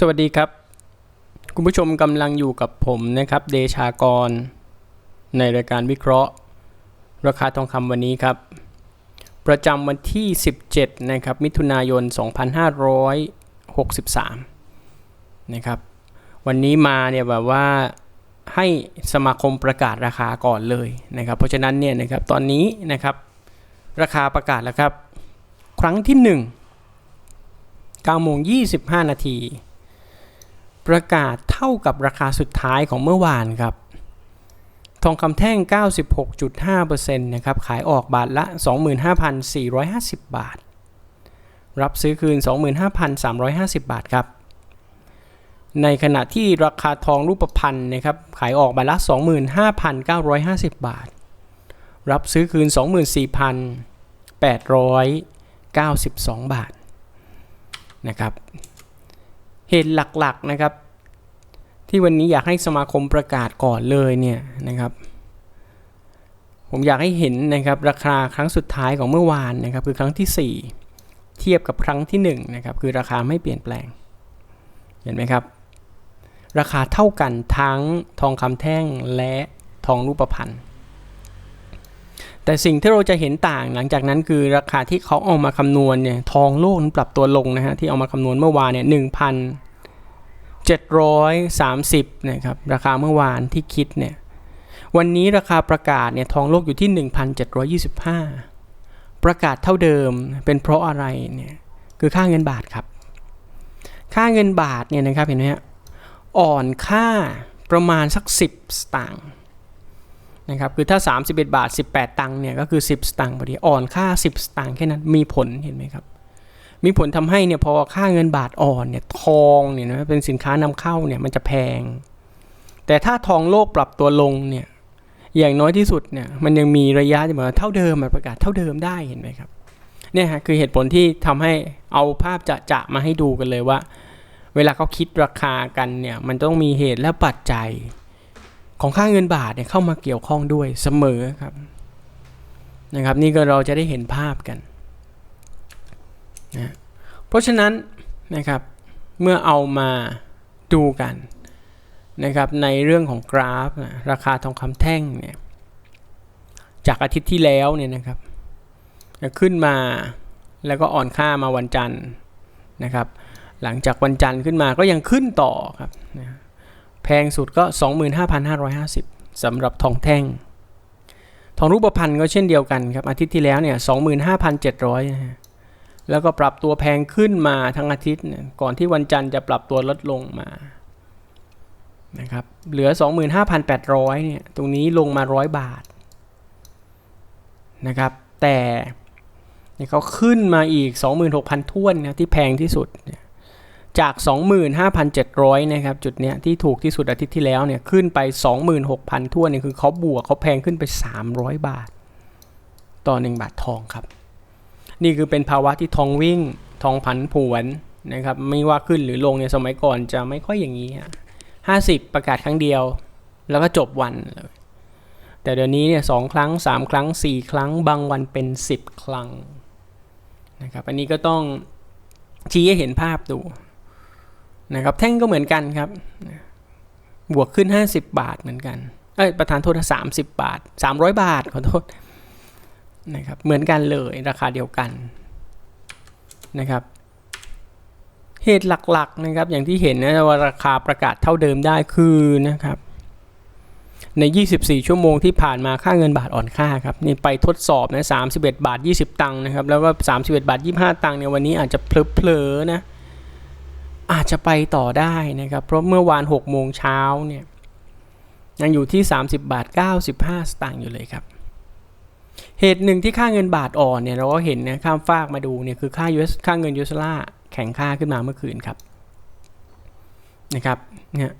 สวัสดีครับ คุณผู้ชมกำลังอยู่กับผมนะครับ เดชากร ในรายการวิเคราะห์ ราคาทองคำวันนี้ครับ ประจำวันที่ 17 นะครับ มิถุนายน 2563 นะครับ วันนี้มาเนี่ยแบบว่าให้สมาคมประกาศราคาก่อนเลยนะครับ เพราะฉะนั้นเนี่ยนะครับตอนนี้นะครับ ราคาประกาศแล้วครับ ครั้งที่ 1 9โมง25 นาที ประกาศเท่ากับราคาสุดท้ายของเมื่อวานครับ ทองคำแท่ง 96.5%นะครับขายออกบาทละ 25,450 บาท รับซื้อคืน 25,350 บาทครับในขณะที่ราคาทองรูปพรรณนะครับขายออกบาทละ 25,950 บาท รับซื้อคืน 24,892 บาทนะครับ เหตุหลักๆนะครับ ที่วันนี้อยากให้สมาคมประกาศก่อนเลยเนี่ยนะครับ ผมอยากให้เห็นนะครับราคาครั้งสุดท้ายของเมื่อวานนะครับ คือครั้งที่ 4 เทียบกับครั้งที่1นะครับคือราคาไม่เปลี่ยนแปลง เห็นไหมครับ ราคาเท่ากันทั้งทองคำแท่งและทองรูปพรรณ แต่สิ่งที่เราจะเห็นต่างหลังจากนั้นคือราคาที่เขาเอามาคำนวณเนี่ยทองโลกนั้นปรับตัวลงนะฮะที่เอามาคำนวณเมื่อวานเนี่ยหนึ่งพันเจ็ดร้อยสามสิบนะครับราคาเมื่อวานที่คิดเนี่ยวันนี้ราคาประกาศเนี่ยทองโลกอยู่ที่ 1,725 ประกาศเท่าเดิมเป็นเพราะอะไรเนี่ยคือค่าเงินบาทครับ ค่าเงินบาทเนี่ยนะครับเห็นไหมฮะอ่อนค่าประมาณสัก 10 สตางค์ นะครับคือถ้า 31 บาท 18 ตังค์เนี่ยก็คือ 10 สตางค์พอดีอ่อนค่า 10 สตางค์แค่นั้นมีผลเห็นไหมครับ มีผลทำให้เนี่ยพอค่าเงินบาทอ่อนเนี่ยทองเนี่ยนะเป็นสินค้านำเข้าเนี่ยมันจะแพง แต่ถ้าทองโลกปรับตัวลงเนี่ยอย่างน้อยที่สุดเนี่ยมันยังมีระยะที่เหมือนเท่าเดิมมันประกาศเท่าเดิมได้เห็นไหมครับเนี่ยฮะคือเหตุผลที่ทำให้เอาภาพจะจะมาให้ดูกันเลยว่า เวลาเขาคิดราคากันเนี่ยมันต้องมีเหตุและปัจจัย ของค่าเงินบาทเนี่ยเข้ามาเกี่ยวข้องด้วยเสมอครับนะครับนี่ก็เราจะได้เห็นภาพกันนะเพราะฉะนั้นนะครับเมื่อเอามาดูกันนะครับในเรื่องของกราฟนะราคาทองคำแท่งเนี่ยจากอาทิตย์ที่แล้วเนี่ยนะครับขึ้นมาแล้วก็อ่อนค่ามาวันจันทร์นะครับ หลังจากวันจันทร์ขึ้นมาก็ยังขึ้นต่อครับนะ แพงสุดก็ 25,550สำหรับทองแท่ง ทองรูปพรรณก็เช่นเดียวกันครับ อาทิตย์ที่แล้วเนี่ย 25,700นะฮะแล้วก็ปรับตัวแพงขึ้นมาทั้งอาทิตย์ ก่อนที่วันจันทร์จะปรับตัวลดลงมานะครับเหลือ 25,800เนี่ยตรงนี้ลงมา 100 บาทนะครับแต่เนี่ยเขาขึ้นมาอีก 26,000ท้วนนะที่แพงที่สุดเนี่ย จาก 25,700 นะครับ จุดเนี้ยที่ถูกที่สุดอาทิตย์ที่แล้วเนี่ยขึ้นไป 26,000ท้วนเนี่ยคือเขาบวกเขาแพงขึ้นไป 300 บาท ต่อ 1 บาททองครับ นี่คือเป็นภาวะที่ทองวิ่งทองผันผวนนะครับไม่ว่าขึ้นหรือลงในสมัยก่อนจะไม่ค่อยอย่างนี้ห้าสิบประกาศครั้งเดียว แล้วก็จบวันเลยแต่เดี๋ยวนี้เนี่ยสองครั้งสามครั้งสี่ครั้งบางวันเป็นสิบครั้งนะครับอันนี้ก็ต้องชี้ให้เห็นภาพดู นะครับแท่งก็เหมือนกันครับ บวกขึ้น 50 บาทเหมือนกันเอ้ยประธานโทษสามสิบบาท 300 บาทขอโทษนะครับเหมือนกันเลยราคาเดียวกันนะครับเหตุหลักๆนะครับอย่างที่เห็นนะว่าราคาประกาศเท่าเดิมได้คือนะครับใน 24 ชั่วโมงที่ผ่านมาค่าเงินบาทอ่อนค่าครับนี่ไปทดสอบนะ31 บาท 20 ตังค์นะครับแล้วก็ 31 บาท 25 ตังค์เนี่ยวันนี้อาจจะเพลอๆนะ อาจจะไปต่อได้นะครับ เพราะเมื่อวาน 6 โมงเช้าเนี่ยยังอยู่ที่ 30 บาท 95 สตางค์อยู่เลยครับ เหตุหนึ่งที่ค่าเงินบาทอ่อนเนี่ยเราก็เห็นนะข้ามฟากมาดูเนี่ยคือค่า US ค่าเงินยูสลาแข่งค่าขึ้นมาเมื่อคืนครับนะครับเนี่ย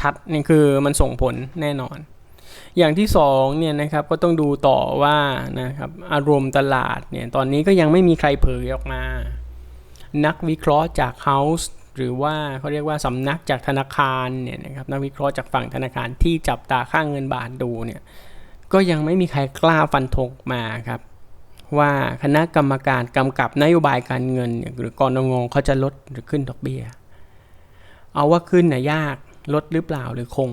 ชัดๆนี่คือมันส่งผลแน่นอน อย่างที่2เนี่ยนะครับก็ต้องดูต่อว่านะครับอารมณ์ตลาดเนี่ยตอนนี้ก็ยังไม่มีใครเผยออกมา นักวิเคราะห์จาก House หรือว่าเขาเรียกว่าสำนักจากธนาคารเนี่ยนะครับนักวิเคราะห์จากฝั่งธนาคารที่จับตาค่างเงินบาทดูเนี่ยก็ยังไม่มีใครกล้าฟันธงมาครับ ว่าคณะกรรมการกำกับนโยบายการเงิน หรือกรงงเขาจะลดหรือขึ้นดอกเบี้ย เอาว่าขึ้นนะยากลดหรือเปล่าหรือคง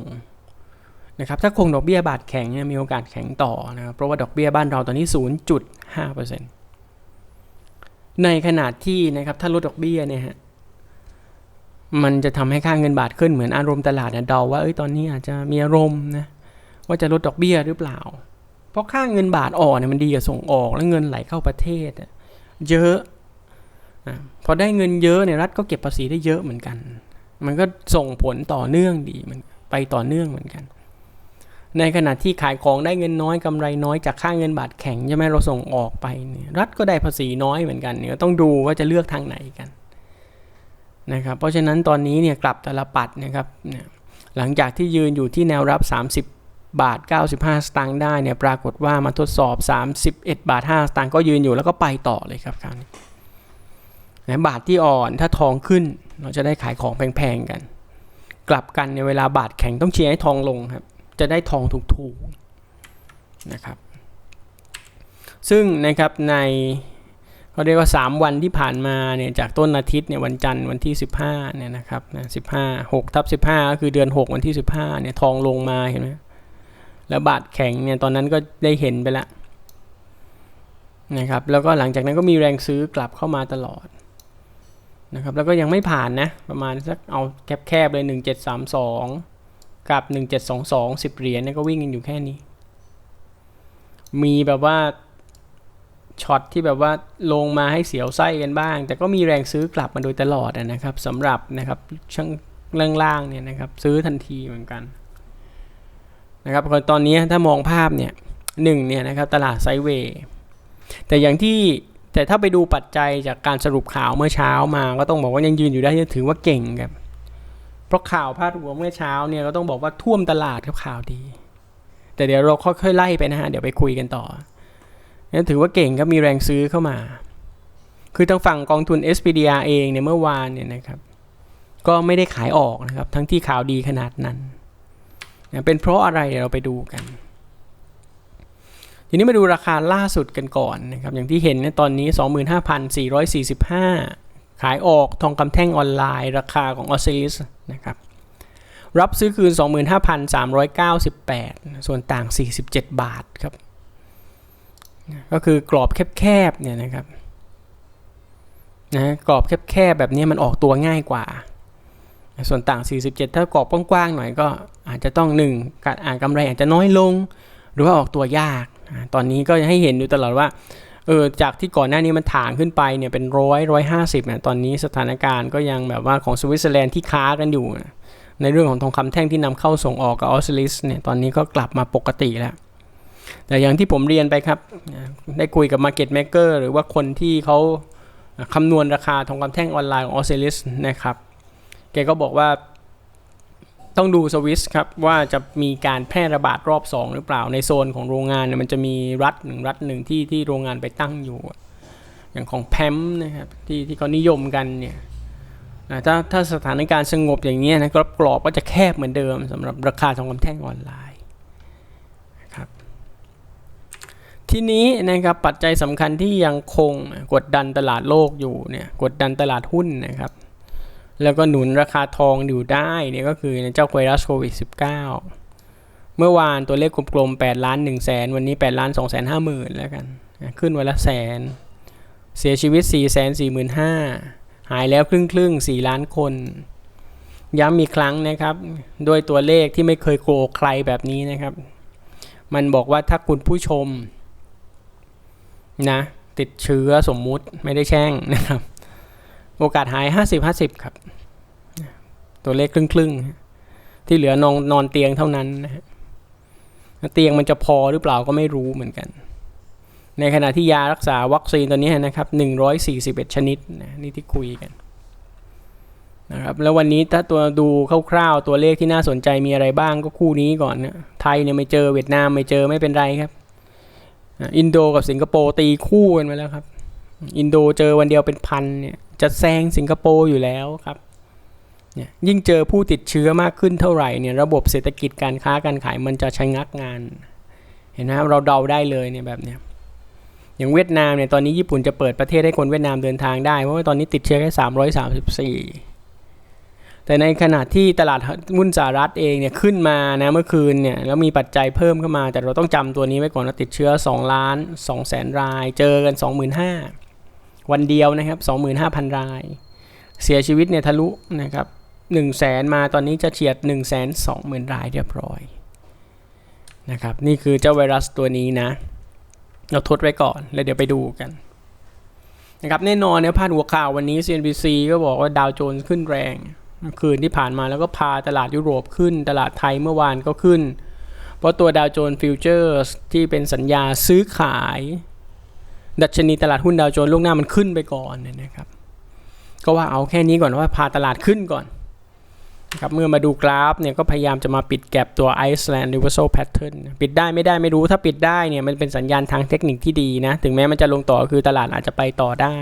นะครับถ้าคงดอกเบี้ยบาทแข็งเนี่ยมีโอกาสแข็งต่อนะครับเพราะว่าดอกเบี้ยบ้านเราตอนนี้ 0.5%ในขณะที่นะครับถ้าลดดอกเบี้ยเนี่ยฮะ มันจะทำให้ค่าเงินบาทขึ้นเหมือนอารมณ์ตลาดนะเดาว่าเอ้ยตอนนี้อาจจะมีอารมณ์นะว่าจะลดดอกเบี้ยหรือเปล่า เพราะค่าเงินบาทอ่อนเนี่ยมันดีกับส่งออกแล้วเงินไหลเข้าประเทศเยอะพอได้เงินเยอะเนี่ยรัฐก็เก็บภาษีได้เยอะเหมือนกัน มันก็ส่งผลต่อเนื่องดีมันไปต่อเนื่องเหมือนกัน ในขณะที่ขายของได้เงินน้อยกำไรน้อยจากค่าเงินบาทแข็งใช่ไหมเราส่งออกไปเนี่ยรัฐก็ได้ภาษีน้อยเหมือนกันเนี่ยต้องดูว่าจะเลือกทางไหนกัน นะครับเพราะฉะนั้นตอนนี้เนี่ยกลับตลปัดนะครับหลังจากที่ยืนอยู่ที่แนวรับ 30 บาท 95 สตางค์ได้เนี่ยปรากฏว่ามาทดสอบ 31 บาท 5 สตางค์ก็ยืนอยู่แล้วก็ไปต่อเลยครับคราวนี้นะบาทที่อ่อนถ้าทองขึ้นเราจะได้ขายของแพงๆกัน กลับกันในเวลาบาทแข็งต้องเชียร์ให้ทองลงครับจะได้ทองถูกๆนะครับซึ่งนะครับใน เขาเรียกว่า 3 วันที่ผ่านมาเนี่ยจากต้นอาทิตย์เนี่ยวันจันทร์วันที่ 15เนี่ยนะครับนะ15 6ทับ15ก็คือเดือน 6 วันที่ 15เนี่ยทองลงมาเห็นไหมแล้วบาทแข็งเนี่ยตอนนั้นก็ได้เห็นไปแล้วนะครับแล้วก็หลังจากนั้นก็มีแรงซื้อกลับเข้ามาตลอดนะครับแล้วก็ยังไม่ผ่านนะประมาณสักเอาแคบๆเลย 1732 กับ 1722 10เหรียญเนี่ยก็วิ่งกันอยู่แค่นี้ มีแบบว่า ช็อตที่แบบว่าลงมาให้เสียวไส้กันบ้าง แต่ก็มีแรงซื้อกลับมาโดยตลอดนะครับสำหรับนะครับช่างล่างๆเนี่ยนะครับซื้อทันทีเหมือนกันนะครับตอนนี้ถ้ามองภาพเนี่ยหนึ่งเนี่ยนะครับตลาดไซเวย์แต่อย่างที่แต่ถ้าไปดูปัจจัยจากการสรุปข่าวเมื่อเช้ามา ก็ต้องบอกว่ายังยืนอยู่ได้ถือว่าเก่งครับเพราะข่าวพาดหัวเมื่อเช้าเนี่ยก็ต้องบอกว่าท่วมตลาดครับข่าวดี แต่เดี๋ยวเราค่อยๆไล่ไปนะฮะเดี๋ยวไปคุยกันต่อ นี่ถือว่าเก่งก็มีแรงซื้อเข้ามา คือทางฝั่งกองทุน SPDR เองเนี่ยเมื่อวานเนี่ยนะครับ ก็ไม่ได้ขายออกนะครับ ทั้งที่ข่าวดีขนาดนั้น เป็นเพราะอะไรเราไปดูกันทีนี้มาดูราคาล่าสุดกันก่อนนะครับ อย่างที่เห็นเนี่ยตอนนี้ 25,445 ขายออกทองคำแท่งออนไลน์ ราคาของออสซิลิสนะครับ รับซื้อคืน 25,398 ส่วนต่าง 47 บาทครับ ก็คือกรอบแคบๆเนี่ยนะครับนะกรอบแคบๆแบบนี้มันออกตัวง่ายกว่า ส่วนต่าง 47 ถ้ากรอบกว้างๆหน่อยก็อาจจะต้อง1การอ่านกำไรอาจจะน้อยลง หรือว่าออกตัวยาก ตอนนี้ก็ให้เห็นอยู่ตลอดว่าเออจากที่ก่อนหน้านี้มันถางขึ้นไปเนี่ยเป็นร้อยร้อยห้าสิบเนี่ยตอนนี้สถานการณ์ก็ยังแบบว่าของสวิตเซอร์แลนด์ที่ค้ากันอยู่ ในเรื่องของทองคำแท่งที่นำเข้าส่งออกกับออสเตรเลียเนี่ยตอนนี้ก็กลับมาปกติแล้ว แต่อย่างที่ผมเรียนไปครับ ได้คุยกับ Market Maker หรือว่าคนที่เขาคำนวณราคาทองคำแท่งออนไลน์ของออสเตรเลียนะครับ แกก็บอกว่าต้องดูสวิสครับ ว่าจะมีการแพร่ระบาดรอบ 2 หรือเปล่าในโซนของโรงงานเนี่ยมันจะมีรัฐหนึ่งรัฐหนึ่งที่ที่โรงงานไปตั้งอยู่ อย่างของแพมนะครับที่ที่เขานิยมกันเนี่ยถ้าถ้าสถานการณ์สงบอย่างนี้นะกรอบกรอบก็จะแคบเหมือนเดิมสำหรับราคาทองคำแท่งออนไลน์ครับ ทีนี้นะครับปัจจัยสำคัญที่ยังคงกดดันตลาดโลกอยู่เนี่ยกดดันตลาดหุ้นนะครับ แล้วก็หนุนราคาทองอยู่ได้เนี่ยก็คือเจ้าไวรัสโควิด -19 เมื่อวานตัวเลขกลมๆ8ล้าน1แสนวันนี้8ล้าน2แสน5หมื่นแล้วกัน ขึ้นวันละแสน เสียชีวิต4แสน4 5 0 0 0หายแล้วครึ่งครึ่ง4ล้านคน ย้ำอีกครั้งนะครับ ด้วยตัวเลขที่ไม่เคยโกใครแบบนี้นะครับ มันบอกว่าถ้าคุณผู้ชม นะ ติดเชื้อสมมุติไม่ได้แช่งนะครับ โอกาสหาย 50 50 ครับ ตัวเลขครึ่งๆ ที่เหลือนอนนอนเตียงเท่านั้นนะฮะเตียงมันจะพอหรือเปล่าก็ไม่รู้เหมือนกัน ในขณะที่ยารักษาวัคซีนตัวนี้นะครับ 141 ชนิดนะนี่ที่คุยกันนะครับแล้ววันนี้ถ้าตัวดูคร่าวๆตัวเลขที่น่าสนใจมีอะไรบ้างก็คู่นี้ก่อนนะไทยเนี่ยไม่เจอเวียดนามไม่เจอไม่เป็นไรครับ อินโดกับสิงคโปร์ตีคู่กันมาแล้วครับ อินโดเจอวันเดียวเป็นพันเนี่ยจะแซงสิงคโปร์อยู่แล้วครับยิ่งเจอผู้ติดเชื้อมากขึ้นเท่าไหร่เนี่ยระบบเศรษฐกิจการค้าการขายมันจะชะงักงาน เห็นไหมเราเดาได้เลยเนี่ยแบบเนี้ยอย่างเวียดนามเนี่ยตอนนี้ญี่ปุ่นจะเปิดประเทศให้คนเวียดนามเดินทางได้เพราะว่าตอนนี้ติดเชื้อแค่334 แต่ในขณะที่ตลาดหุ้นสหรัฐเองเนี่ยขึ้นมานะเมื่อคืนเนี่ยแล้วมีปัจจัยเพิ่มเข้ามา แต่เราต้องจำตัวนี้ไว้ก่อนว่าติดเชื้อ 2 ล้าน2แสนราย เจอกัน 25,000 วันเดียวนะครับ 25,000 ราย เสียชีวิตเนี่ยทะลุนะครับ1แสนมาตอนนี้จะเฉียด1 2 0 0 0 0 รายเรียบร้อยนะครับนี่คือเจ้าไวรัสตัวนี้นะ เราทดไว้ก่อนแล้วเดี๋ยวไปดูกันนะครับแน่นอนเนี่ยพาดหัวข่าววันนี้ CNBC ก็บอกว่าดาวโจนส์ขึ้นแรง คืนที่ผ่านมาแล้วก็พาตลาดยุโรปขึ้น ตลาดไทยเมื่อวานก็ขึ้น เพราะตัวดาวโจนส์ฟิวเจอร์สที่เป็นสัญญาซื้อขาย ดัชนีตลาดหุ้นดาวโจนส์ล่วงหน้ามันขึ้นไปก่อนนะครับ ก็ว่าเอาแค่นี้ก่อนว่าพาตลาดขึ้นก่อนครับเมื่อมาดูกราฟเนี่ยก็พยายามจะมาปิดแก็บตัว Iceland Reversal Pattern ปิดได้ไม่ได้ไม่รู้ถ้าปิดได้เนี่ยมันเป็นสัญญาณทางเทคนิคที่ดีนะ ถึงแม้มันจะลงต่อคือตลาดอาจจะไปต่อได้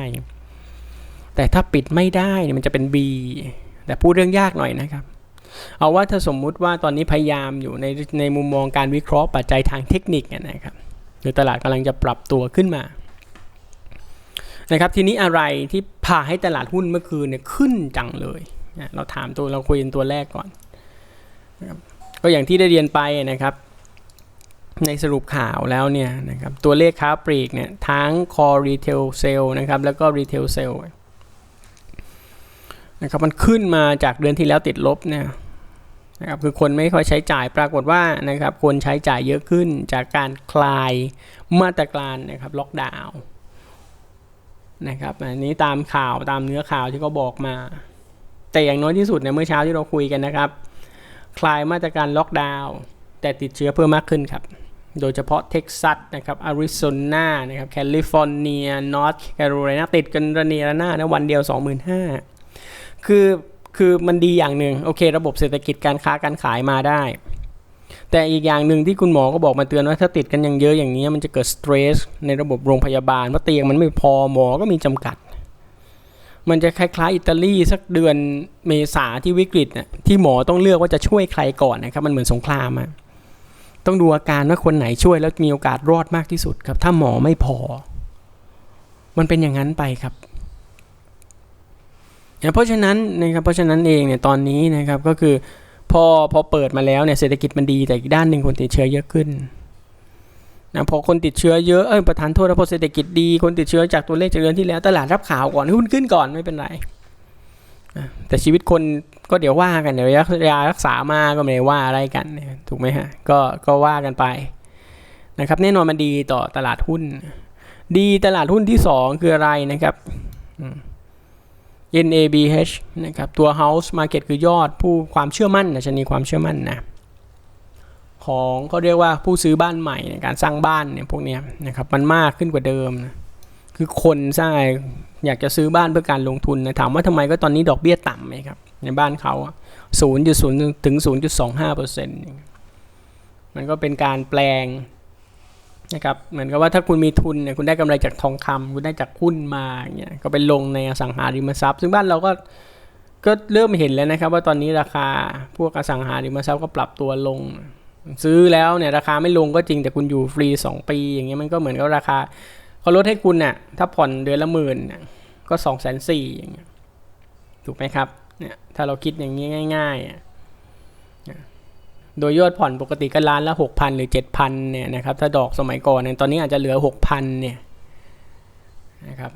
แต่ถ้าปิดไม่ได้เนี่ยมันจะเป็น B แต่พูดเรื่องยากหน่อยนะครับ เอาว่าถ้าสมมุติว่าตอนนี้พยายามอยู่ในในมุมมองการวิเคราะห์ปัจจัยทางเทคนิคนะครับคือตลาดกำลังจะปรับตัวขึ้นมานะครับทีนี้อะไรที่พาให้ตลาดหุ้นเมื่อคืนเนี่ยขึ้นจังเลยเราถามตัวเราคุยกันตัวแรกก่อนนะครับก็อย่างที่ได้เรียนไปนะครับ ในสรุปข่าวแล้วเนี่ยนะครับตัวเลขค้าปลีกเนี่ยทั้ง core retail sale นะครับแล้วก็ retail sale นะครับมันขึ้นมาจากเดือนที่แล้วติดลบเนี่ยนะครับคือคนไม่ค่อยใช้จ่ายปรากฏว่านะครับคนใช้จ่ายเยอะขึ้นจากการคลายมาตรการนะครับล็อกดาวน์นะครับอันนี้ตามข่าวตามเนื้อข่าวที่เขาบอกมา แต่อย่างน้อยที่สุดเนี่ยเมื่อเช้าที่เราคุยกันนะครับ คลายมาตรการล็อกดาวน์แต่ติดเชื้อเพิ่มมากขึ้นครับ โดยเฉพาะเท็กซัสนะครับอาริโซนานะครับแคลิฟอร์เนียนอร์ทแคโรไลนาติดกันระเนระนาดนะวันเดียว 25,000 คือคือมันดีอย่างหนึ่งโอเค ระบบเศรษฐกิจการค้าการขายมาได้ แต่อีกอย่างหนึ่งที่คุณหมอก็บอกมาเตือนว่าถ้าติดกันอย่างเยอะอย่างนี้มันจะเกิดสเตรสในระบบโรงพยาบาลเพราะเตียงมันไม่พอหมอก็มีจำกัด มันจะคล้ายๆอิตาลีสักเดือนเมษาที่วิกฤตน่ะที่หมอต้องเลือกว่าจะช่วยใครก่อนนะครับมันเหมือนสงครามอะต้องดูอาการว่าคนไหนช่วยแล้วมีโอกาสรอดมากที่สุดครับ ถ้าหมอไม่พอ มันเป็นอย่างนั้นไปครับ เพราะฉะนั้นนะครับเพราะฉะนั้นเองเนี่ยตอนนี้นะครับก็คือพอพอเปิดมาแล้วเนี่ยเศรษฐกิจมันดีแต่อีกด้านหนึ่งคนติดเชื้อเยอะขึ้นนะพอคนติดเชื้อเยอะเออประธานโทษนะพอเศรษฐกิจดีคนติดเชื้อจากตัวเลขจากเดือนที่แล้วตลาดรับข่าวก่อนหุ้นขึ้นก่อนไม่เป็นไรแต่ชีวิตคนก็เดี๋ยวว่ากันเดี๋ยวยารักษามาก็ไม่ได้ว่าอะไรกันถูกไหมฮะก็ก็ว่ากันไปนะครับแน่นอนมันดีต่อตลาดหุ้น ดีตลาดหุ้นที่ 2 คืออะไรนะครับ NABH นะครับตัว House Market คือยอดผู้ความเชื่อมั่นนะชนีความเชื่อมั่นนะของเขาเรียกว่าผู้ซื้อบ้านใหม่ในการสร้างบ้านเนี่ยพวกนี้นะครับมันมากขึ้นกว่าเดิมนะคือคนสร้างอยากจะซื้อบ้านเพื่อการลงทุนนะถามว่าทำไมก็ตอนนี้ดอกเบี้ยต่ำไหมครับในบ้านเขาศูนย์จุดศูนย์ถึงศูนย์จุดสองห้าเปอร์เซ็นต์มันก็เป็นการแปลง นะครับเหมือนกับว่าถ้าคุณมีทุนเนี่ยคุณได้กำไรจากทองคำคุณได้จากหุ้นมาเนี่ยก็ไปลงในอสังหาริมทรัพย์ ซึ่งบ้านเราก็ก็เริ่มเห็นแล้วนะครับ ว่าตอนนี้ราคาพวกอสังหาริมทรัพย์ก็ปรับตัวลง ซื้อแล้วเนี่ยราคาไม่ลงก็จริงแต่คุณอยู่ฟรี 2 ปี อย่างเงี้ยมันก็เหมือนกับราคาเขาลดให้คุณเนี่ยถ้าผ่อนเดือนละหมื่นเนี่ยก็สองแสนสี่อย่างเงี้ยถูกไหมครับเนี่ยถ้าเราคิดอย่างนี้ง่าย ๆ โดยยอดผ่อนปกติก็ล้านละหกพันหรือเจ็ดพันเนี่ยนะครับ ถ้าดอกสมัยก่อนเนี่ยตอนนี้อาจจะเหลือหกพันเนี่ยนะครับ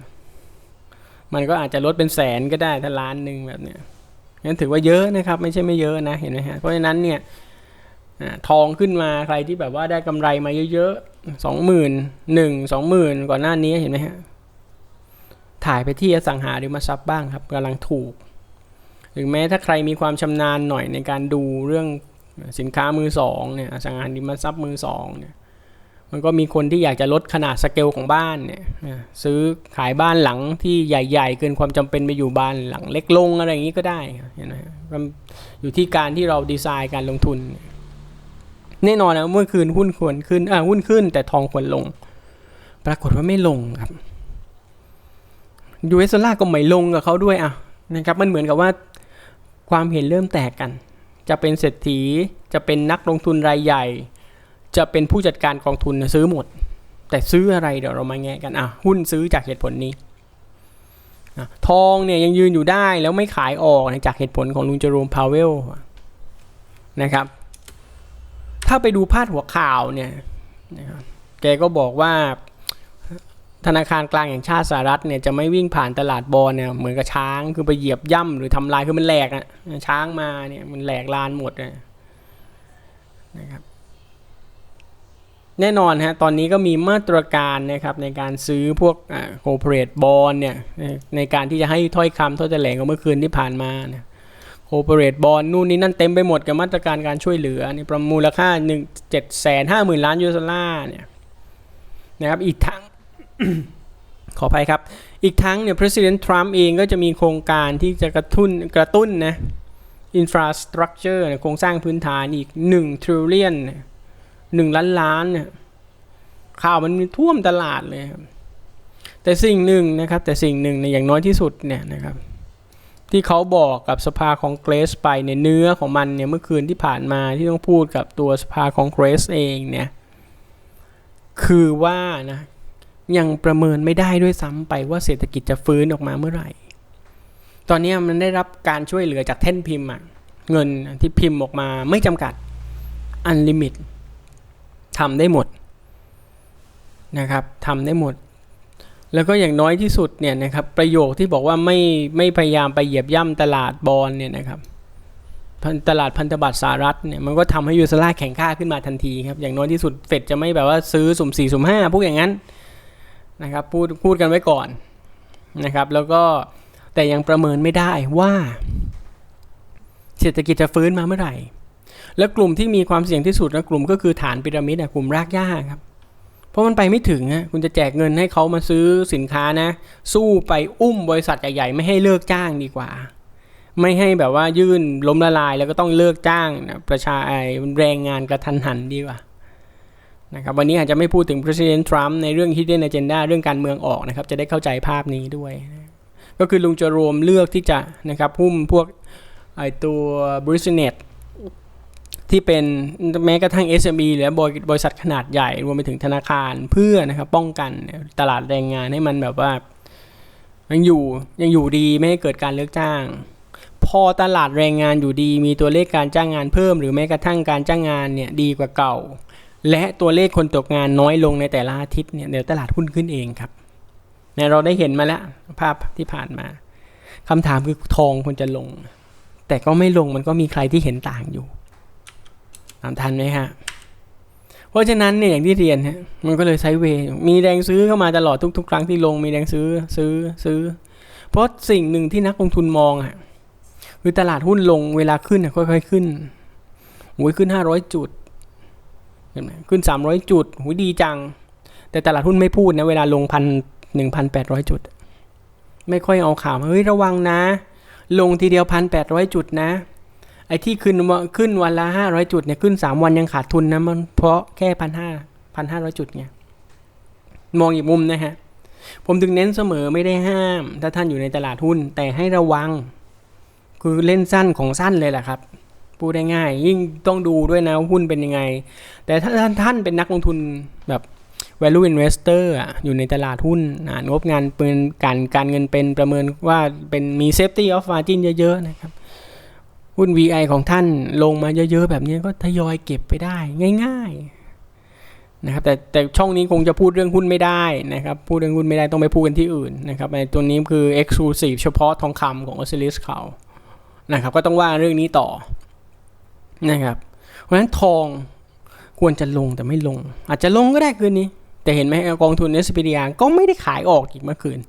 มันก็อาจจะลดเป็นแสนก็ได้ถ้าล้านหนึ่งแบบเนี้ยงั้นถือว่าเยอะนะครับ ไม่ใช่ไม่เยอะนะเห็นไหมฮะเพราะฉะนั้นเนี่ยทองขึ้นมาใครที่แบบว่าได้กำไรมาเยอะๆสองหมื่นหนึ่งสองหมื่นก่อนหน้านี้เห็นไหมฮะถ่ายไปที่อสังหาริมทรัพย์บ้างครับกำลังถูก หรือแม้ถ้าใครมีความชำนาญหน่อยในการดูเรื่อง สินค้ามือสองเนี่ยสังหาริมทรัพย์มือสองเนี่ยมันก็มีคนที่อยากจะลดขนาดสเกลของบ้านเนี่ยซื้อขายบ้านหลังที่ใหญ่ ๆ เกินความจำเป็นไปอยู่บ้านหลังเล็กลงอะไรอย่างนี้ก็ได้เห็นไหมอยู่ที่การที่เราดีไซน์การลงทุน แน่นอนนะเมื่อคืนหุ้นควรขึ้นอ่าหุ้นขึ้น แต่ทองควรลง ปรากฏว่าไม่ลงครับยูเอสดอลลาก็ไม่ลงกับเขาด้วยอะนะครับมันเหมือนกับว่าความเห็นเริ่มแตกกัน จะเป็นเศรษฐี จะเป็นนักลงทุนรายใหญ่ จะเป็นผู้จัดการกองทุนซื้อหมด แต่ซื้ออะไรเดี๋ยวเรามาแงะกันอะหุ้นซื้อจากเหตุผลนี้ทองเนี่ยยังยืนอยู่ได้แล้วไม่ขายออกนะจากเหตุผลของลุงเจอโรมพาวเวลนะครับ ถ้าไปดูพาดหัวข่าวเนี่ยนะครับแกก็บอกว่า ธนาคารกลางแห่งชาติสหรัฐเนี่ยจะไม่วิ่งผ่านตลาดบอลเนี่ยเหมือนกับช้างคือไปเหยียบย่ำหรือทำลายคือมันแหลกอะช้างมาเนี่ยมันแหลกลานหมดนะครับแน่นอนฮะตอนนี้ก็มีมาตรการนะครับในการซื้อพวกโคเปรทบอลเนี่ยในการที่จะให้ถ้อยคำถ้อยแถลงของเมื่อคืนที่ผ่านมาเนี่ยโคเปรทบอลนู่นนี่นั่นเต็มไปหมดกับมาตรการการช่วยเหลือนี่ประมูลค่าหนึ่งเจ็ดแสนห้าหมื่นล้านยูเอสดอลลาร์เนี่ยนะครับอีกทั้ง ขออภัยครับ อีกทั้งเนี่ย President Trump เองก็จะมีโครงการที่จะกระตุ้นกระตุ้นนะ infrastructure เนี่ยโครงสร้างพื้นฐานอีก1 trillion หนึ่งล้านล้านเนี่ยข่าวมันมท่วมตลาดเลยครับแต่สิ่งหนึ่งนะครับแต่สิ่งหนึ่งในอย่างน้อยที่สุดเนี่ยนะครับที่เขาบอกกับสภาคองเกรสไปในเนื้อของมันเนี่ยเมื่อคืนที่ผ่านมาที่ต้องพูดกับตัวสภาคองเกรสเองเนี่ยคือว่านะ ยังประเมินไม่ได้ด้วยซ้ำไปว่าเศรษฐกิจจะฟื้นออกมาเมื่อไหร่ ตอนนี้มันได้รับการช่วยเหลือจากแท่นพิมพ์เงินที่พิมพ์ออกมาไม่จำกัดอันลิมิตทำได้หมดนะครับทำได้หมด แล้วก็อย่างน้อยที่สุดเนี่ยนะครับประโยคที่บอกว่าไม่ไม่พยายามไปเหยียบย่ำตลาดบอลเนี่ยนะครับตลาดพันธบัตรสหรัฐเนี่ยมันก็ทำให้ยูสลาแข็งค่าขึ้นมาทันทีครับอย่างน้อยที่สุดเฟดจะไม่แบบว่าซื้อสุ่มสี่สุ่มห้าพวกอย่างนั้น นะครับพูดพูดกันไว้ก่อนนะครับ แล้วก็แต่ยังประเมินไม่ได้ว่าเศรษฐกิจจะฟื้นมาเมื่อไหร่ แล้วกลุ่มที่มีความเสี่ยงที่สุดนะกลุ่มก็คือฐานพีระมิดกลุ่มรากหญ้าครับ เพราะมันไปไม่ถึงอะคุณจะแจกเงินให้เขามาซื้อสินค้านะ สู้ไปอุ้มบริษัทใหญ่ๆไม่ให้เลิกจ้างดีกว่า ไม่ให้แบบว่ายื่นล้มละลายแล้วก็ต้องเลิกจ้างนะประชาไอแรงงานกระทันหันดีกว่า นะครับวันนี้อาจจะไม่พูดถึง President Trump ในเรื่อง Hidden Agenda เรื่องการเมืองออกนะครับจะได้เข้าใจภาพนี้ด้วย ก็คือลุงจะรวมเลือกที่จะนะครับหุ้มพวกไอตัว b r i s n e t ที่เป็นแม้กระทั่ง SME หรือบริษัทขนาดใหญ่ รวมไปถึงธนาคารเพื่อนะครับป้องกันตลาดแรงงานให้มันแบบว่ายังอยู่ยังอยู่ดีไม่ให้เกิดการเลิกจ้าง พอตลาดแรงงานอยู่ดีมีตัวเลขการจ้างงานเพิ่ม หรือแม้กระทั่งการจ้างงานเนี่ยดีกว่าเก่า และตัวเลขคนตกงานน้อยลงในแต่ละอาทิตย์เนี่ยเดี๋ยวตลาดหุ้นขึ้นเองครับเนี่ยเราได้เห็นมาแล้วภาพที่ผ่านมาคำถามคือทองควรจะลง แต่ก็ไม่ลงมันก็มีใครที่เห็นต่างอยู่ตามทันไหมฮะเพราะฉะนั้นเนี่ยอย่างที่เรียนฮะมันก็เลยไซเวย์มีแรงซื้อเข้ามาตลอดทุก ๆ ครั้งที่ลงมีแรงซื้อซื้อซื้อ เพราะสิ่งหนึ่งที่นักลงทุนมองอะคือตลาดหุ้นลงเวลาขึ้นค่อยๆขึ้นหุยขึ้นห้าร้อยจุด เห็นขึ้นสามร้อยจุดหุยดีจัง แต่ตลาดหุ้นไม่พูดนะ เวลาลงพันหนึ่งพันแปดร้อยจุด ไม่ค่อยเอาข่าวเฮ้ยระวังนะ ลงทีเดียวพันแปดร้อยจุดนะ ไอ้ที่ขึ้นขึ้นวันละห้าร้อยจุดเนี่ยขึ้นสามวันยังขาดทุนนะมันเพราะแค่พันห้าพันห้าร้อยจุดไงมองอีกมุมนะฮะ ผมถึงเน้นเสมอไม่ได้ห้าม ถ้าท่านอยู่ในตลาดหุ้นแต่ให้ระวัง คือเล่นสั้นของสั้นเลยแหละครับ พูดได้ง่าย ยิ่งต้องดูด้วยนะหุ้นเป็นยังไง แต่ถ้าท่านท่านเป็นนักลงทุนแบบ value investor อะอยู่ในตลาดหุ้นงบงานเป็นการการเงินเป็นประเมินว่าเป็นมี safety of margin เยอะๆนะครับหุ้น VI ของท่านลงมาเยอะๆ แบบนี้ก็ทยอยเก็บไปได้ง่าย ๆ นะครับ แต่แต่ช่องนี้คงจะพูดเรื่องหุ้นไม่ได้นะครับ พูดเรื่องหุ้นไม่ได้ต้องไปพูดกันที่อื่นนะครับในตัวนี้คือ Exclusive เฉพาะทองคำของ o s c i l i s เขานะครับ ก็ต้องว่าเรื่องนี้ต่อ นะครับ เพราะฉะนั้นทองควรจะลงแต่ไม่ลง อาจจะลงก็ได้คืนนี้ แต่เห็นไหมกองทุน s p d r ก็ไม่ได้ขายออกอีกเมื่อคืน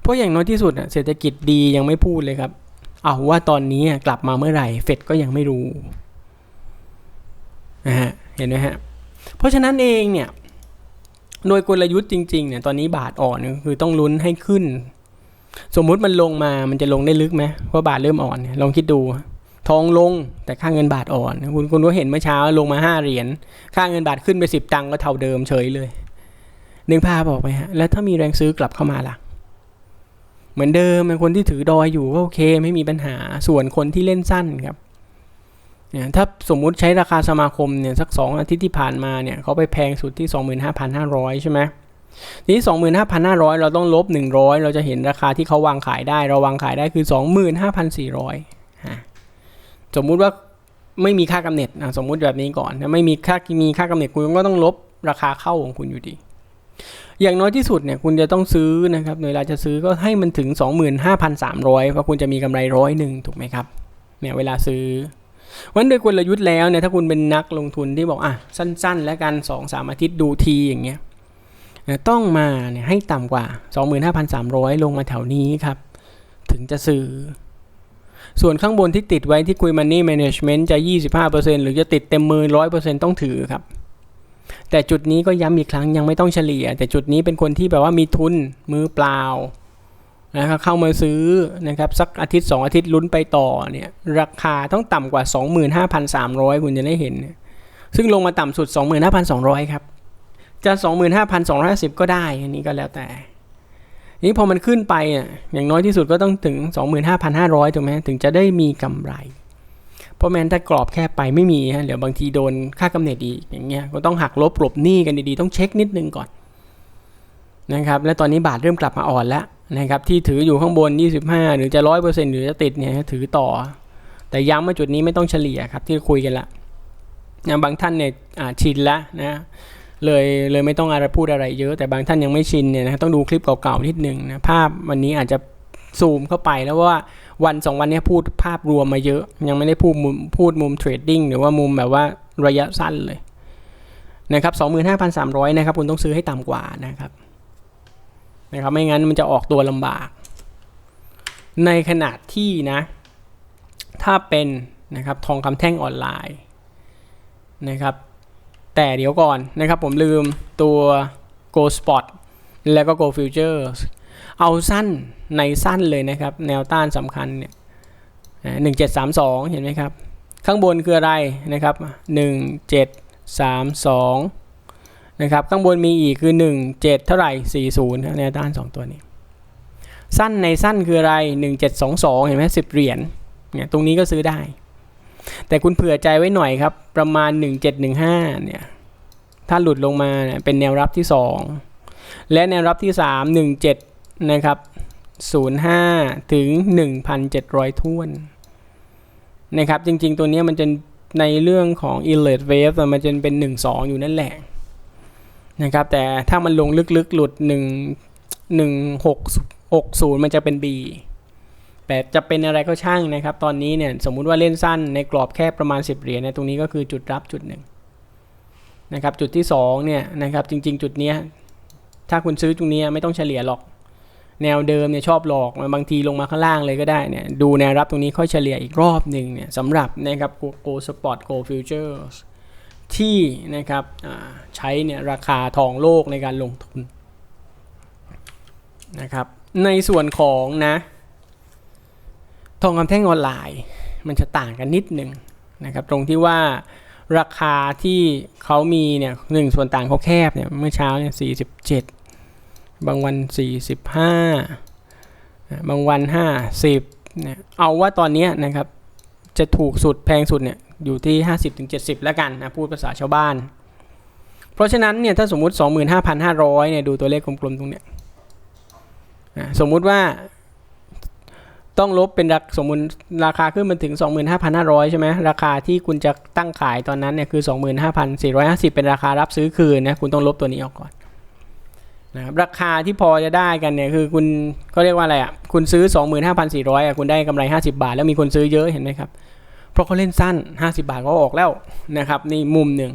เพราะอย่างน้อยที่สุดเศรษฐกิจดียังไม่พูดเลยครับ เอาว่าตอนนี้กลับมาเมื่อไหร่เฟดก็ยังไม่รู้นะฮะเห็นไหมฮะเพราะฉะนั้นเองเนี่ยโดยกลยุทธ์จริงๆเนี่ยตอนนี้บาทอ่อนคือต้องลุ้นให้ขึ้น สมมุติมันลงมามันจะลงได้ลึกไหมเพราะบาทเริ่มอ่อนลองคิดดู ทองลงแต่ค่าเงินบาทอ่อน คุณคุณก็เห็นเมื่อเช้าลงมาห้าเหรียญค่าเงินบาทขึ้นไปสิบตังก็เท่าเดิมเฉยเลยนึกภาพบอกไหมฮะแล้วถ้ามีแรงซื้อกลับเข้ามาล่ะ เหมือนเดิมเป็นคนที่ถือดอยอยู่ก็โอเคไม่มีปัญหาส่วนคนที่เล่นสั้นครับเนี่ยถ้าสมมุติใช้ราคาสมาคมเนี่ยสักสองอาทิตย์ที่ผ่านมาเนี่ยเขาไปแพงสุดที่ 25,500 ใช่ไหมทีนี้25,500 เราต้องลบ 100 เราจะเห็นราคาที่เขาวางขายได้ เราวางขายได้คือ 25,400ฮะ สมมุติว่าไม่มีค่ากำเนิดนะสมมุติแบบนี้ก่อนนะไม่มีค่ามีค่ากำเนิดคุณก็ต้องลบราคาเข้าของคุณอยู่ดี อย่างน้อยที่สุดเนี่ยคุณจะต้องซื้อนะครับเวลาจะซื้อก็ให้มันถึง 25,300เพราะคุณจะมีกำไรร้อยหนึ่งถูกไหมครับเนี่ยเวลาซื้อวันโดยกลยุทธ์แล้วเนี่ยถ้าคุณเป็นนักลงทุนที่บอกอะสั้น ๆ แล้วกัน2-3อาทิตย์ดูทีอย่างเงี้ยต้องมาเนี่ยให้ต่ำกว่า 25,300 ลงมาแถวนี้ครับ ถึงจะซื้อ ส่วนข้างบนที่ติดไว้ที่คุย Money Management จะ 25%หรือจะติดเต็มมือ 100%ต้องถือครับ แต่จุดนี้ก็ย้ำอีกครั้งยังไม่ต้องเฉลี่ย แต่จุดนี้เป็นคนที่แบบว่ามีทุนมือเปล่านะครับเข้ามาซื้อนะครับสักอาทิตย์ 2 อาทิตย์ลุ้นไปต่อเนี่ยราคาต้องต่ำกว่า 25,300 คุณจะได้เห็น ซึ่งลงมาต่ำสุด 25,200 ครับ จะ 25,250 ก็ได้อันนี้ก็แล้วแต่ นี้พอมันขึ้นไปอะอย่างน้อยที่สุดก็ต้องถึง 25,500ถูกไหมถึงจะได้มีกำไร เพราะแม้ถ้ากรอบแค่ไปไม่มีฮะเดี๋ยวบางทีโดนค่ากำเนิดอีกอย่างเงี้ยก็ต้องหักลบหลบหนี้กันดีๆ ต้องเช็คนิดนึงก่อนนะครับและตอนนี้บาทเริ่มกลับมาอ่อนแล้วนะครับที่ถืออยู่ข้างบน 25 หรือจะ100%หรือจะติดเนี่ยถือต่อ แต่ย้ำว่าจุดนี้ไม่ต้องเฉลี่ยครับที่คุยกันละนะบางท่านเนี่ยชินละนะ เลยเลยไม่ต้องอะไรพูดอะไรเยอะแต่บางท่านยังไม่ชินเนี่ยนะต้องดูคลิปเก่าๆนิดนึงนะภาพวันนี้อาจจะซูมเข้าไปแล้วว่าวันสองวันนี้พูดภาพรวมมาเยอะ ยังไม่ได้พูดมุมพูดมุมเทรดดิ้งหรือว่ามุมแบบว่าระยะสั้นเลยนะครับ25,300 นะครับ คุณต้องซื้อให้ต่ำกว่านะครับนะครับ ไม่งั้นมันจะออกตัวลำบาก ในขณะที่นะ ถ้าเป็นนะครับทองคำแท่งออนไลน์นะครับ แต่เดี๋ยวก่อนนะครับผมลืมตัว Go Spot แล้วก็ Go Futures เอาสั้นในสั้นเลยนะครับ แนวต้านสำคัญเนี่ยหนึ่งเจ็ดสามสองเห็นไหมครับ ข้างบนคืออะไรนะครับหนึ่งเจ็ดสามสองนะครับ ข้างบนมีอีกคือ1 7เท่าไหร่40ในด้าน2ตัวนี้ สั้นในสั้นคืออะไร1722เห็นไหม10เหรียญเนี่ยตรงนี้ก็ซื้อได้ แต่คุณเผื่อใจไว้หน่อยครับ ประมาณ 1715 เนี่ย ถ้าหลุดลงมาเนี่ยเป็นแนวรับที่ 2 และแนวรับที่ 3 17 นะครับ 05 ถึง 1,700ท้วนนะครับ จริงๆ ตัวนี้มันจะในเรื่องของ elite wave มันจะเป็น 1-2 อยู่นั่นแหละนะครับ แต่ถ้ามันลงลึกๆ หลุด 1 1 6 6 0 มันจะเป็น B แต่จะเป็นอะไรก็ช่างนะครับ ตอนนี้เนี่ยสมมุติว่าเล่นสั้นในกรอบแค่ประมาณ 10 เหรียญเนี่ยตรงนี้ก็คือจุดรับจุดหนึ่งนะครับจุดที่2เนี่ยนะครับจริง ๆ จุดนี้ถ้าคุณซื้อตรงนี้ไม่ต้องเฉลี่ยหรอก แนวเดิมเนี่ยชอบหลอกบางทีลงมาข้างล่างเลยก็ได้เนี่ยดูแนวรับตรงนี้ค่อยเฉลี่ยอีกรอบหนึ่งเนี่ยสำหรับนะครับ Go Spot Go Futures ที่นะครับใช้เนี่ยราคาทองโลกในการลงทุนนะครับในส่วนของนะ ทองคำแท่งออนไลน์ มันจะต่างกันนิดหนึ่งนะครับ ตรงที่ว่าราคาที่เขามีเนี่ยหนึ่งส่วนต่างเขาแคบเนี่ยเมื่อเช้าเนี่ยสี่สิบเจ็ดบางวันสี่สิบห้าบางวันห้าสิบเนี่ยเอาว่าตอนนี้นะครับจะถูกสุดแพงสุดเนี่ยอยู่ที่ 50-70 แล้วกันนะพูดภาษาชาวบ้าน เพราะฉะนั้นเนี่ยถ้าสมมุติ 25,500เนี่ยดูตัวเลขกลมๆตรงเนี้ยสมมุติว่า ต้องลบเป็นรักสมมุติราคาขึ้นมาถึง 25,500 ใช่ไหมราคาที่คุณจะตั้งขายตอนนั้นเนี่ยคือ 25,450 เป็นราคารับซื้อคืนนะคุณต้องลบตัวนี้ออกก่อนนะครับราคาที่พอจะได้กันเนี่ยคือคุณก็เรียกว่าอะไรอะคุณซื้อ 25,400อะคุณได้กำไร 50 บาท แล้วมีคนซื้อเยอะเห็นไหมครับ เพราะเขาเล่นสั้น 50 บาทก็ออกแล้วนะครับนี่มุมหนึ่ง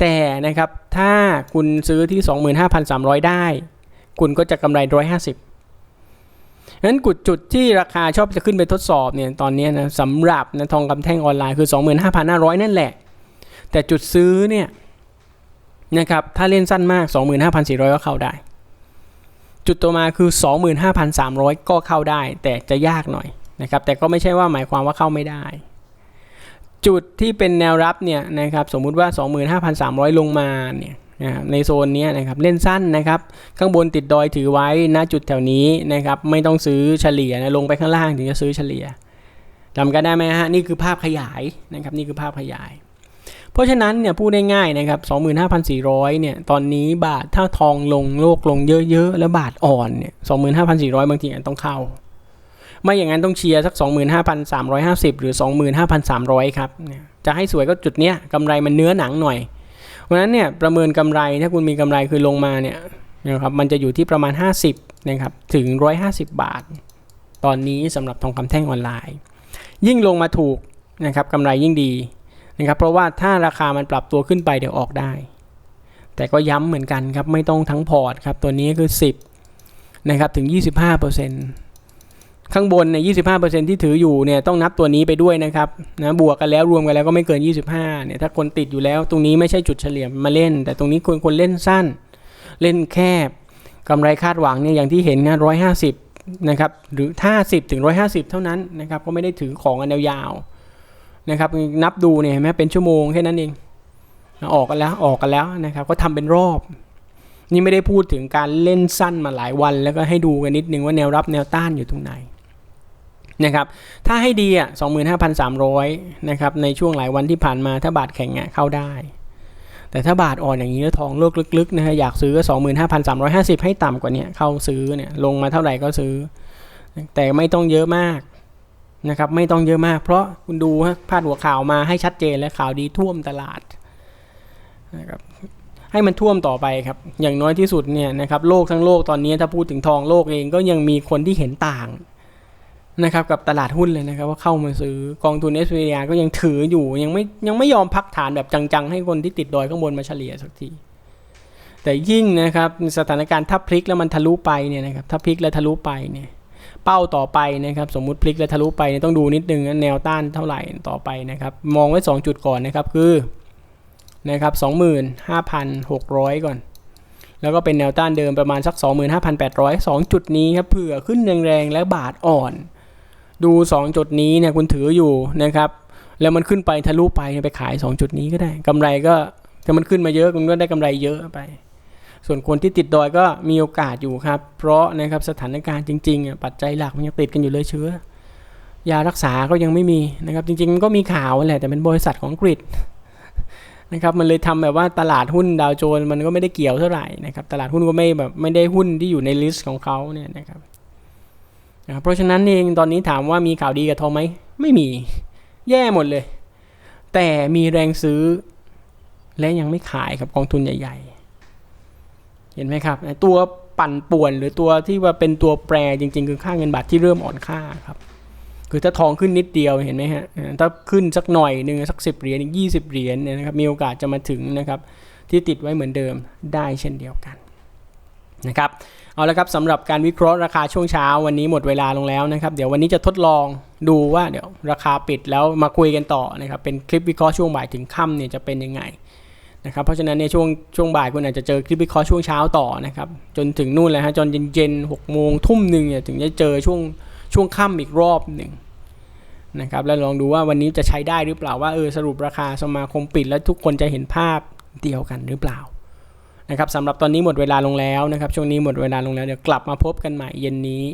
แต่นะครับถ้าคุณซื้อที่ 25,300 ได้ คุณก็จะกำไร 150 นั้นกุดจุดที่ราคาชอบจะขึ้นไปทดสอบเนี่ยตอนนี้นะสำหรับนะทองคำแท่งออนไลน์คือ 25,500 นั่นแหละ แต่จุดซื้อเนี่ยนะครับถ้าเล่นสั้นมาก 25,400 ก็เข้าได้ จุดตัวมาคือ 25,300 ก็เข้าได้ แต่จะยากหน่อยนะครับแต่ก็ไม่ใช่ว่าหมายความว่าเข้าไม่ได้ จุดที่เป็นแนวรับเนี่ยนะครับสมมุติว่า 25,300 ลงมาเนี่ยในโซนนี้นะครับเล่นสั้นนะครับ ข้างบนติดดอยถือไว้ณจุดแถวนี้นะครับ ไม่ต้องซื้อเฉลี่ยนะลงไปข้างล่างถึงจะซื้อเฉลี่ยจำกันได้ไหมฮะนี่คือภาพขยายนะครับนี่คือภาพขยาย เพราะฉะนั้นเนี่ยพูดได้ง่ายนะครับ25,400เนี่ยตอนนี้บาทถ้าทองลงโลกลงเยอะๆ แล้วบาทอ่อนเนี่ย25,400 บางทีอาจต้องเข้า ไม่อย่างนั้นต้องเชียร์สัก 25,350 หรือ 25,300 ครับเนี่ยจะให้สวยก็จุดเนี้ยกำไรมันเนื้อหนังหน่อย เพราะฉะนั้นเนี่ยประเมินกำไรถ้าคุณมีกำไรคือลงมาเนี่ยนะครับมันจะอยู่ที่ประมาณ 50นะครับถึง 150 บาท ตอนนี้สำหรับทองคำแท่งออนไลน์ ยิ่งลงมาถูกนะครับกำไรยิ่งดีนะครับเพราะว่าถ้าราคามันปรับตัวขึ้นไปเดี๋ยวออกได้ แต่ก็ย้ำเหมือนกันครับไม่ต้องทั้งพอร์ตครับตัวนี้คือ 10นะครับถึง 25% ข้างบนในย25%ที่ถืออยู่เนี่ยต้องนับตัวนี้ไปด้วยนะครับนะบวกกันแล้วรวมกันแล้วก็ไม่เกิน 25เนี่ยถ้าคนติดอยู่แล้ว ตรงนี้ไม่ใช่จุดเฉลี่ยมาเล่น แต่ตรงนี้ควรควรเล่นสั้น เล่นแคบกำไรคาดหวังเนี่ยอย่างที่เห็นนะ150นะครับหรือ 50ถึง150 เท่านั้นนะครับก็ไม่ได้ถือของอันยาวนะครับนับดูเนี่ยเห็นไหมเป็นชั่วโมงแค่นั้นเองออกกันแล้วออกกันแล้วนะครับก็ทำเป็นรอบ นี่ไม่ได้พูดถึงการเล่นสั้นมาหลายวัน แล้วก็ให้ดูกันนิดนึงว่าแนวรับแนวต้านอยู่ตรงไหน นะครับ ถ้าให้ดีอะ25,300นะครับในช่วงหลายวันที่ผ่านมาถ้าบาทแข็งอะเข้าได้ แต่ถ้าบาทอ่อนอย่างนี้แล้วทองเลิกลึกๆนะฮะอยากซื้อก็25,350 ให้ต่ำกว่านี้เข้าซื้อเนี่ยลงมาเท่าไหร่ก็ซื้อ แต่ไม่ต้องเยอะมากนะครับไม่ต้องเยอะมาก เพราะคุณดูฮะพาดหัวข่าวมาให้ชัดเจนและข่าวดีท่วมตลาดนะครับให้มันท่วมต่อไปครับ อย่างน้อยที่สุดเนี่ยนะครับโลกทั้งโลกตอนนี้ถ้าพูดถึงทองโลกเองก็ยังมีคนที่เห็นต่าง นะครับกับตลาดหุ้นเลยนะครับว่าเข้ามาซื้อกองทุนเอสวีก็ยังถืออยู่ยังไม่ยังไม่ยอมพักฐานแบบจังๆ ให้คนที่ติดดอยข้างบนมาเฉลี่ยสักที แต่ยิ่งนะครับสถานการณ์ถ้าพลิกแล้วมันทะลุไปเนี่ยนะครับถ้าพลิกแล้วทะลุไปเนี่ยเป้าต่อไปนะครับสมมุติพลิกแล้วทะลุไปเนี่ยต้องดูนิดนึงแนวต้านเท่าไหร่ต่อไปนะครับมองไว้ 2 จุดก่อนนะครับคือนะครับ25,600 ก่อน แล้วก็เป็นแนวต้านเดิมประมาณสัก 25,800 2 จุดนี้ครับเผื่อขึ้นแรงๆแล้วบาทอ่อน ดู 2 จุดนี้เนี่ยคุณถืออยู่นะครับ แล้วมันขึ้นไปทะลุไปไปขาย 2 จุดนี้ก็ได้กำไรก็ถ้ามันขึ้นมาเยอะคุณก็ได้กำไรเยอะไป ส่วนคนที่ติดดอยก็มีโอกาสอยู่ครับ เพราะนะครับสถานการณ์จริงๆอะปัจจัยหลักมันยังติดกันอยู่เลยเชื้อยารักษาก็ยังไม่มีนะครับ จริงๆมันก็มีข่าวแหละแต่เป็นบริษัทของอังกฤษนะครับมันเลยทำแบบว่าตลาดหุ้นดาวโจนส์มันก็ไม่ได้เกี่ยวเท่าไหร่นะครับตลาดหุ้นก็ไม่แบบไม่ได้หุ้นที่อยู่ในลิสต์ของเขาเนี่ยนะครับ เพราะฉะนั้นเองตอนนี้ถามว่ามีข่าวดีกับทองไหมไม่มี แย่หมดเลย แต่มีแรงซื้อ และยังไม่ขายกับกองทุนใหญ่ ๆ เห็นไหมครับ ตัวปั่นป่วนหรือตัวที่ว่าเป็นตัวแปรจริง ๆ คือค่าเงินบาทที่เริ่มอ่อนค่าครับคือถ้าทองขึ้นนิดเดียวเห็นไหมฮะถ้าขึ้นสักหน่อยหนึ่งสักสิบเหรียญอีกยี่สิบเหรียญเนี่ยนะครับมีโอกาสจะมาถึงนะครับที่ติดไว้เหมือนเดิมได้เช่นเดียวกันนะครับ เอาละครับสำหรับการวิเคราะห์ราคาช่วงเช้าวันนี้หมดเวลาลงแล้วนะครับ เดี๋ยววันนี้จะทดลองดูว่าเดี๋ยวราคาปิดแล้วมาคุยกันต่อนะครับเป็นคลิปวิเคราะห์ช่วงบ่ายถึงค่ำเนี่ยจะเป็นยังไงนะครับเพราะฉะนั้นในช่วงช่วงบ่ายคุณอาจจะเจอคลิปวิเคราะห์ช่วงเช้าต่อนะครับจนถึงนู่นเลยฮะจนเย็นๆหกโมงทุ่มหนึ่งเนี่ยถึงจะเจอช่วงช่วงค่ำอีกรอบหนึ่งนะครับแล้วลองดูว่าวันนี้จะใช้ได้หรือเปล่าว่าเออสรุปราคาสมาคมปิด แล้วทุกคนจะเห็นภาพเดียวกันหรือเปล่า นะครับสำหรับตอนนี้หมดเวลาลงแล้วนะครับ ช่วงนี้หมดเวลาลงแล้วเดี๋ยวกลับมาพบกันใหม่เย็นนี้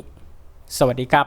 สวัสดีครับ